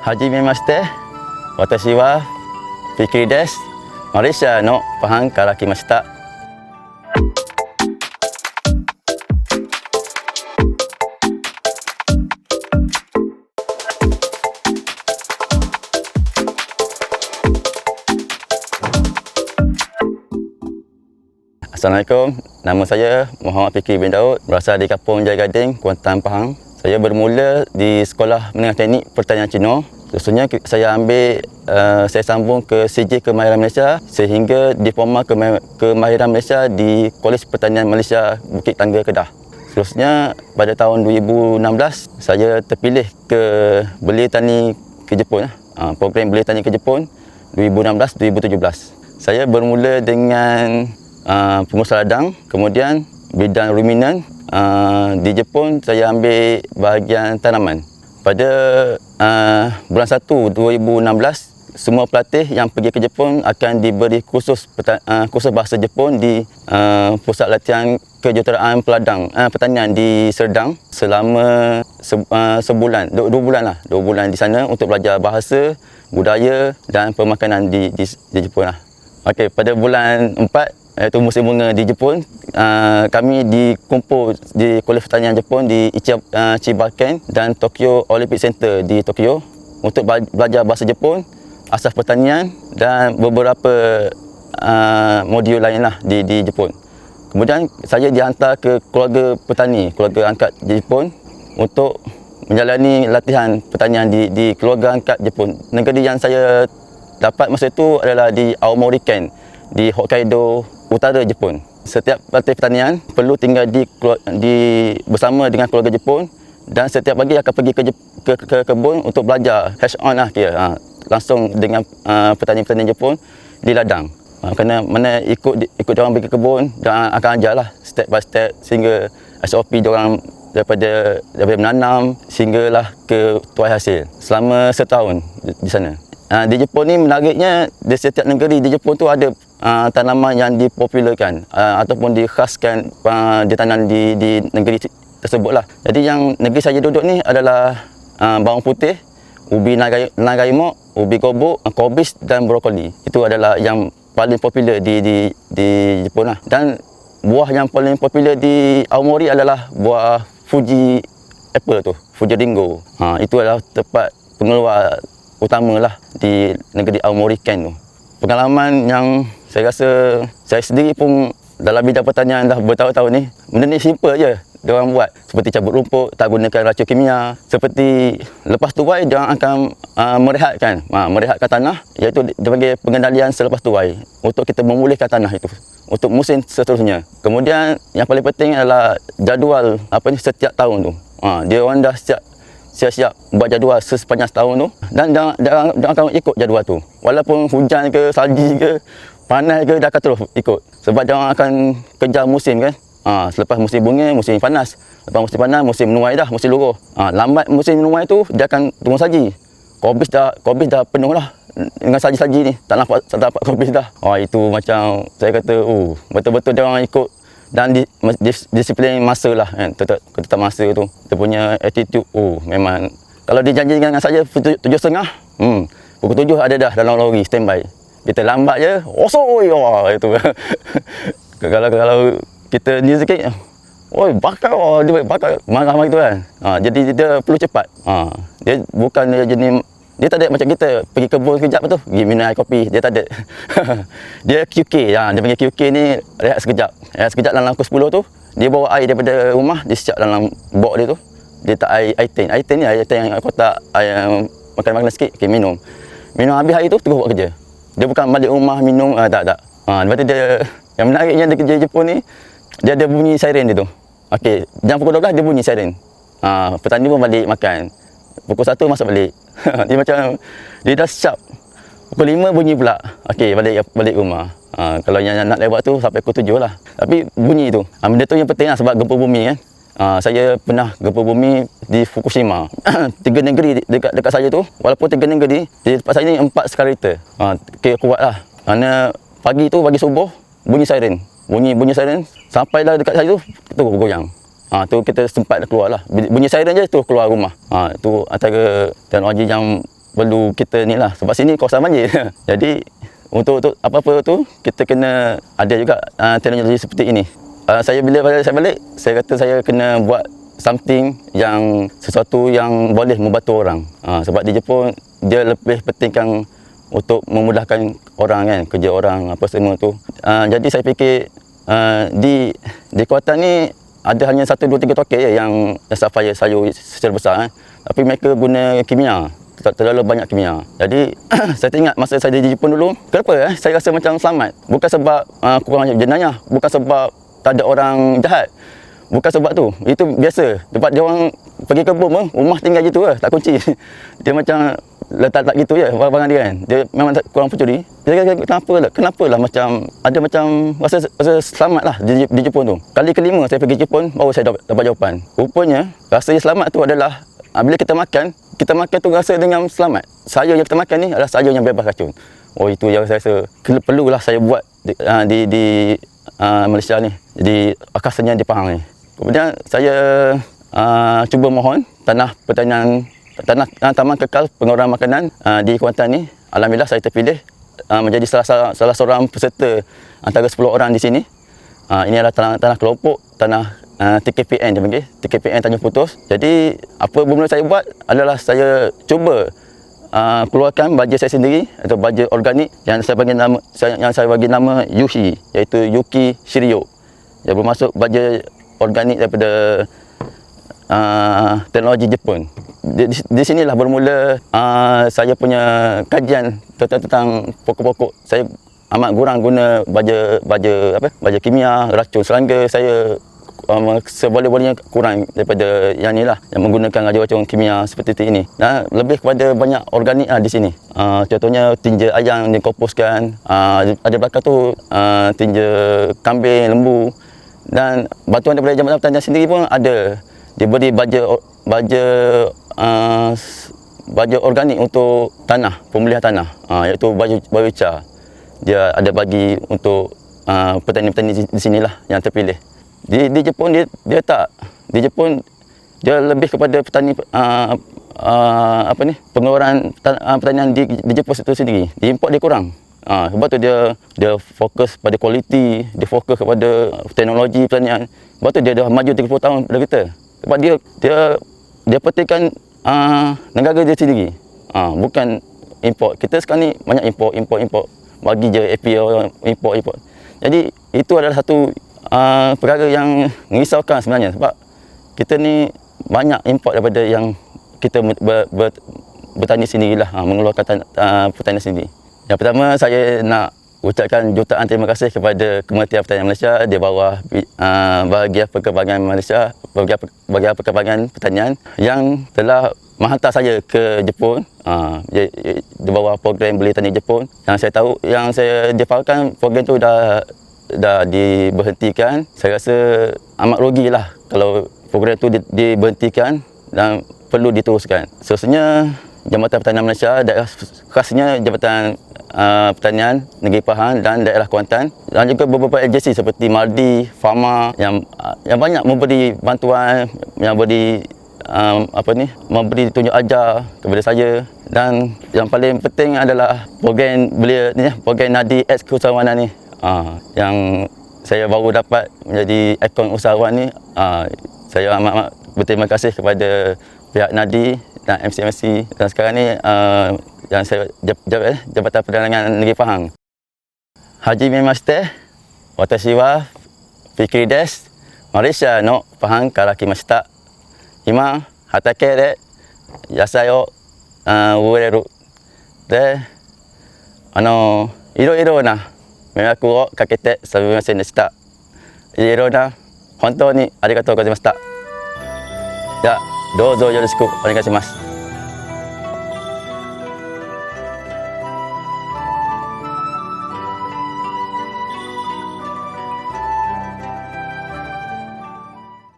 Haji Memaste, watashi wa fikiri desu. Malaysia no pahang karakimashita. Assalamualaikum. Nama saya Muhammad Fikri bin Daud, berasal dari Kampung Jaya Gading, Kuantan, Pahang. Saya bermula di Sekolah Menengah Teknik Pertanian Cina. Ke- saya ambil uh, saya sambung ke CJ Kemahiran Malaysia sehingga diploma Kema- Kemahiran Malaysia di Kolej Pertanian Malaysia Bukit Tangga Kedah. Seterusnya pada tahun 2016 saya terpilih ke belia tani ke Jepun. Uh, program belia tani ke Jepun 2016-2017. Saya bermula dengan uh, pengurusan ladang, kemudian bidang ruminan. Uh, di Jepun saya ambil bahagian tanaman. Pada uh, bulan 1 2016, semua pelatih yang pergi ke Jepun akan diberi kursus uh, kursus bahasa Jepun di uh, pusat latihan kejuruteraan peladang uh, pertanian di Serdang selama se, uh, sebulan, dua, dua bulan lah, dua bulan di sana untuk belajar bahasa, budaya dan pemakanan di di, di Jepun lah. Okey, pada bulan 4 iaitu musim bunga di Jepun, uh, kami dikumpul di Kolej Pertanian Jepun di Ichi, uh, Chibaken dan Tokyo Olympic Center di Tokyo untuk bela- belajar bahasa Jepun, asas pertanian dan beberapa uh, modul lain lah di, di Jepun. Kemudian saya dihantar ke keluarga petani, keluarga angkat di Jepun untuk menjalani latihan pertanian di, di keluarga angkat Jepun. Negeri yang saya dapat masa itu adalah di Aomori Ken, di Hokkaido Utara Jepun. Setiap pelatih pertanian perlu tinggal di, di bersama dengan keluarga Jepun dan setiap pagi akan pergi ke, ke, ke kebun untuk belajar hands on lah kira. Ha, langsung dengan uh, petani-petani Jepun di ladang. Ha, kerana mana ikut ikut orang pergi ke kebun dan akan ajar lah step by step sehingga SOP orang daripada daripada menanam sehinggalah ke tuai hasil selama setahun di, di sana. Uh, di Jepun ni menariknya di setiap negeri di Jepun tu ada uh, tanaman yang dipopularkan uh, ataupun dikhaskan uh, ditanam di di negeri tersebut lah. Jadi yang negeri saya duduk ni adalah uh, bawang putih, ubi nagai nagai mok, ubi kobok, uh, kobis dan brokoli. Itu adalah yang paling popular di di di Jepun lah. Dan buah yang paling popular di Aomori adalah buah Fuji apple tu, Fuji Ringo. Ha, itu adalah tempat pengeluar utama lah di negeri Aomori Ken tu. Pengalaman yang saya rasa saya sendiri pun dalam bidang pertanian dah bertahun-tahun ni, benda ni simple je dia orang buat. Seperti cabut rumput tak gunakan racun kimia. Seperti lepas tuai dia orang akan uh, merehatkan. Uh, merehatkan tanah iaitu panggil pengendalian selepas tuai untuk kita memulihkan tanah itu. Untuk musim seterusnya. Kemudian yang paling penting adalah jadual. Apa ni? Setiap tahun tu. Uh, dia orang dah siap siap-siap buat jadual sepanjang setahun tu. Dan dia, dia, dia akan ikut jadual tu. Walaupun hujan ke salji ke panas ke dia akan terus ikut sebab dia akan kejar musim kan Ha, selepas musim bunga, musim panas. Lepas musim panas, musim menuai dah, musim luruh. Ha, lambat musim menuai tu, dia akan turun saji. Kobis dah, kobis dah penuh lah dengan saji-saji ni. Tak nampak, tak dapat kobis dah. Oh, itu macam, saya kata, oh, betul-betul dia orang ikut dan di, dis, disiplin masa lah kan. Tetap, tetap masa tu. Dia punya attitude, oh, memang. Kalau dia janji dengan saya tujuh, tujuh setengah, hmm, pukul tujuh ada dah dalam lori, standby. Kita lambat je, osoi, oh, itu. kalau kalau kita ni sikit Oi, bakar oh, dia bakar marah macam tu kan. Ha, jadi dia perlu cepat. Ha, dia bukan dia jenis dia tak ada macam kita pergi kebun sekejap tu, pergi minum air kopi, dia tak ada. dia QK, ha, dia panggil QK ni rehat sekejap. Rehat sekejap dalam pukul 10 tu, dia bawa air daripada rumah, dia siap dalam bok dia tu. Dia tak air, air tin. Air tin ni air tin yang kotak, air makan-makan sikit, okay, minum. Minum habis air tu, terus buat kerja. Dia bukan balik rumah minum, ah, tak, tak. Ha, lepas tu dia, yang menariknya dia kerja Jepun ni, dia ada bunyi siren dia tu. Okey, jam pukul 12 dia bunyi siren. Ha, petani pun balik makan. Pukul 1 masuk balik. dia macam dia dah siap. Pukul 5 bunyi pula. Okey, balik balik rumah. Ha, kalau yang nak lewat tu sampai pukul 7 lah. Tapi bunyi tu. Ha, benda tu yang penting lah sebab gempa bumi kan. Ha, saya pernah gempa bumi di Fukushima. tiga negeri dekat dekat saya tu, walaupun tiga negeri, di tempat saya ni empat skala Richter. Ha, okay, kuat lah. Kerana pagi tu, pagi subuh, bunyi siren. Bunyi bunyi siren, sampailah dekat saya tu, tu goyang. Ha, tu kita sempat keluar lah. Bunyi siren je tu keluar rumah. Ha, tu antara teknologi yang perlu kita ni lah sebab sini kawasan banjir. Jadi untuk untuk apa-apa tu kita kena ada juga uh, teknologi seperti ini. Uh, saya bila saya balik, saya kata saya kena buat something yang sesuatu yang boleh membantu orang. Uh, sebab di Jepun dia lebih pentingkan untuk memudahkan orang kan, kerja orang apa semua tu. Uh, jadi saya fikir uh, di di kuartan ni ada hanya satu dua tiga tokek je yang asap fire sayur secara besar eh. Tapi mereka guna kimia ter- terlalu banyak kimia. Jadi saya ingat masa saya di Jepun dulu, kenapa eh saya rasa macam selamat? Bukan sebab uh, kurang jenayah, bukan sebab tak ada orang jahat. Bukan sebab tu. Itu biasa. Tempat dia orang pergi kebun pun, rumah tinggal gitu lah, tak kunci. Dia macam letak tak gitu je barang-barang dia kan. Dia memang tak, kurang pencuri. Dia kata kenapa lah, kenapa lah macam ada macam rasa rasa selamat lah di, di Jepun tu. Kali kelima saya pergi Jepun baru saya dapat, dapat jawapan. Rupanya rasa selamat tu adalah ah, bila kita makan, kita makan tu rasa dengan selamat. Sayur yang kita makan ni adalah sayur yang bebas racun. Oh itu yang saya rasa ke- perlulah saya buat di uh, di, di uh, Malaysia ni. Di khasnya di Pahang ni. Kemudian saya uh, cuba mohon tanah pertanian tanah uh, taman kekal pengeluaran makanan uh, di Kuantan ni alhamdulillah saya terpilih uh, menjadi salah, salah salah seorang peserta antara 10 orang di sini. Uh, ini adalah tanah, tanah kelompok, tanah uh, TKPN dia panggil, TKPN Tanjung Putus. Jadi apa bermula saya buat adalah saya cuba uh, keluarkan baja saya sendiri atau baja organik yang saya bagi nama saya, yang saya bagi nama Yuhi iaitu Yuki Shiryo. Yang bermaksud baja organik daripada uh, teknologi Jepun. Di, di, di sinilah bermula uh, saya punya kajian tentang, tentang pokok-pokok. Saya amat kurang guna baja baja apa? Baja kimia, racun serangga. Saya um, seboleh-bolehnya kurang daripada yang ni lah yang menggunakan racun-racun kimia seperti ini. Dan lebih kepada banyak organik lah di sini. Uh, contohnya tinja ayam dikomposkan. Uh, ada belakang tu uh, tinja kambing, lembu dan bantuan daripada Jabatan Pertanian sendiri pun ada diberi baja baja uh, baja organik untuk tanah pemulihan tanah uh, iaitu baju biochar dia ada bagi untuk uh, petani-petani di sinilah yang terpilih di di Jepun dia dia tak di Jepun dia lebih kepada petani uh, uh, apa ni pengeluaran uh, pertanian di, di Jepun itu sendiri diimport dia kurang Ha, sebab tu dia dia fokus pada kualiti, dia fokus kepada teknologi pertanian. Sebab tu dia dah maju 30 tahun daripada kita. Sebab dia dia dia pentingkan uh, negara dia sendiri. Ha, bukan import. Kita sekarang ni banyak import, import, import. Bagi je APO import, import. Jadi itu adalah satu uh, perkara yang merisaukan sebenarnya sebab kita ni banyak import daripada yang kita ber, ber, bertani sendirilah, ha, mengeluarkan tan, uh, pertanian sendiri. Yang pertama saya nak ucapkan jutaan terima kasih kepada Kementerian Pertanian Malaysia di bawah uh, bahagian perkembangan Malaysia, bahagian, bahagian perkembangan pertanian yang telah menghantar saya ke Jepun uh, di, bawah program beli tani Jepun. Yang saya tahu yang saya difahamkan program tu dah dah diberhentikan. Saya rasa amat rugilah kalau program tu di, diberhentikan dan perlu diteruskan. Seterusnya Jabatan Pertanian Malaysia daerah khasnya Jabatan uh, Pertanian Negeri Pahang dan daerah Kuantan dan juga beberapa agensi seperti Maldi, Fama yang uh, yang banyak memberi bantuan yang beri um, apa ni memberi tunjuk ajar kepada saya dan yang paling penting adalah program belia ni program Nadi X Keusahawanan ni ha, yang saya baru dapat menjadi ekon usahawan ni ha, saya amat, amat berterima kasih kepada pihak Nadi dan MCMC dan sekarang ni ha, yang saya jab, jab, eh, Jabatan Perdagangan Negeri Pahang Haji wa Watashiwa Fikrides Malaysia no Pahang Karaki kimashita. Ima Hatake de Yasayo uh, Ureru De Ano Iro Iro nah 迷惑をかけてすみませんでした。いろいろな本当にありがとうございました。じゃあどうぞよろしくお願いします。